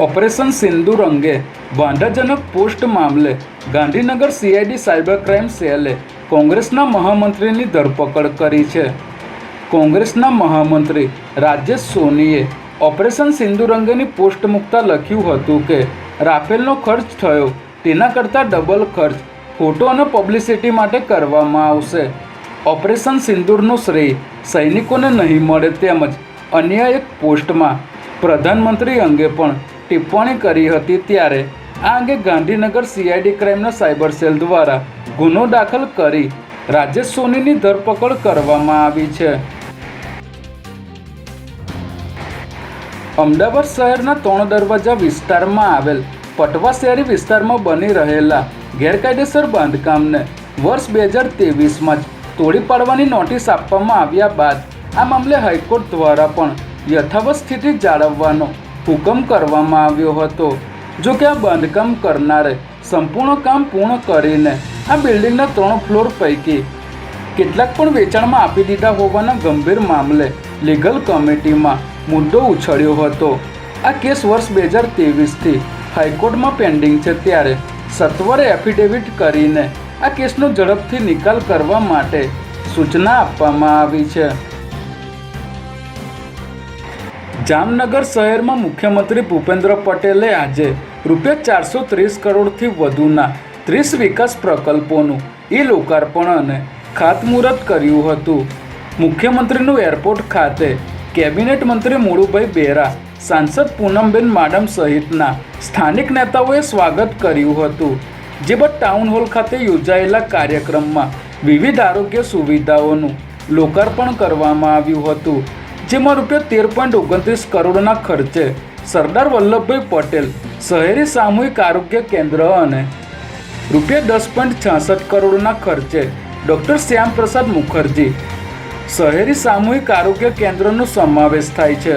Operation સિંદૂર અંગે વાંધાજનક post મામલે ગાંધીનગર સીઆઈડી સાયબર ક્રાઇમ સેલે કોંગ્રેસના મહામંત્રીની ધરપકડ કરી છે. કોંગ્રેસના મહામંત્રી રાજેશ સોનીએ ઓપરેશન સિંદૂર અંગેની પોસ્ટ મૂકતા લખ્યું હતું કે, રાફેલનો ખર્ચ થયો, તેના કરતાં ડબલ ખર્ચ, ફોટો અને પબ્લિસિટી માટે કરવામાં આવશે. ઓપરેશન સિંદૂરનો શ્રેય સૈનિકોને નહીં મળે તેમજ અન્ય એક પોસ્ટમાં પ્રધાનમંત્રી અંગે પણ ટિપ્પણી કરી હતી ત્યારે આ અંગે ગાંધીનગર સીઆઈડી ક્રાઇમના સાયબર સેલ દ્વારા ગુનો દાખલ કરી રાજેશ સોનીની ધરપકડ કરવામાં આવી છે. અમદાવાદ શહેરના ત્રણ દરવાજા વિસ્તારમાં આવેલ પટવા શહેરી વિસ્તારમાં બની રહેલા ગેરકાયદેસર બાંધકામને વર્ષ બે હજાર તેવીસમાં જ તોડી પાડવાની નોટિસ આપવામાં આવ્યા બાદ આ મામલે હાઈકોર્ટ દ્વારા પણ યથાવત સ્થિતિ જાળવવાનો હુકમ કરવામાં આવ્યો હતો. જો કે આ બાંધકામ કરનારે સંપૂર્ણ કામ પૂર્ણ કરીને આ બિલ્ડિંગના ત્રણ ફ્લોર પૈકી કેટલાક પણ વેચાણમાં આપી દીધા હોવાના ગંભીર મામલે લીગલ કમિટીમાં મુદ્દો ઉછળ્યો હતો. આ કેસ વર્ષ બે હજાર તેવીસથી હાઈકોર્ટમાં પેન્ડિંગ છે ત્યારે સત્વરે એફિડેવિટ કરીને આ કેસનો ઝડપથી નિકાલ કરવા માટે સૂચના આપવામાં આવી છે. જામનગર શહેરમાં મુખ્યમંત્રી ભૂપેન્દ્ર પટેલે આજે રૂપિયા ચારસો ત્રીસ કરોડથી વધુના ત્રીસ વિકાસ પ્રકલ્પોનું ઈ લોકાર્પણ અને ખાતમુહૂર્ત કર્યું હતું. મુખ્યમંત્રીનું એરપોર્ટ ખાતે કેબિનેટ મંત્રી મુળુભાઈ બેરા, સાંસદ પૂનમબેન માડમ સહિતના સ્થાનિક નેતાઓએ સ્વાગત કર્યું હતું. જે બાદ ટાઉન હોલ ખાતે યોજાયેલા કાર્યક્રમમાં વિવિધ આરોગ્ય સુવિધાઓનું લોકાર્પણ કરવામાં આવ્યું હતું. જેમાં રૂપિયા તેર પોઈન્ટ ઓગણત્રીસ કરોડના ખર્ચે સરદાર વલ્લભભાઈ પટેલ શહેરી સામૂહિક આરોગ્ય કેન્દ્ર અને રૂપિયા દસ પોઈન્ટ છાસઠ કરોડના ખર્ચે ડૉક્ટર શ્યામપ્રસાદ મુખર્જી શહેરી સામૂહિક આરોગ્ય કેન્દ્રનો સમાવેશ થાય છે.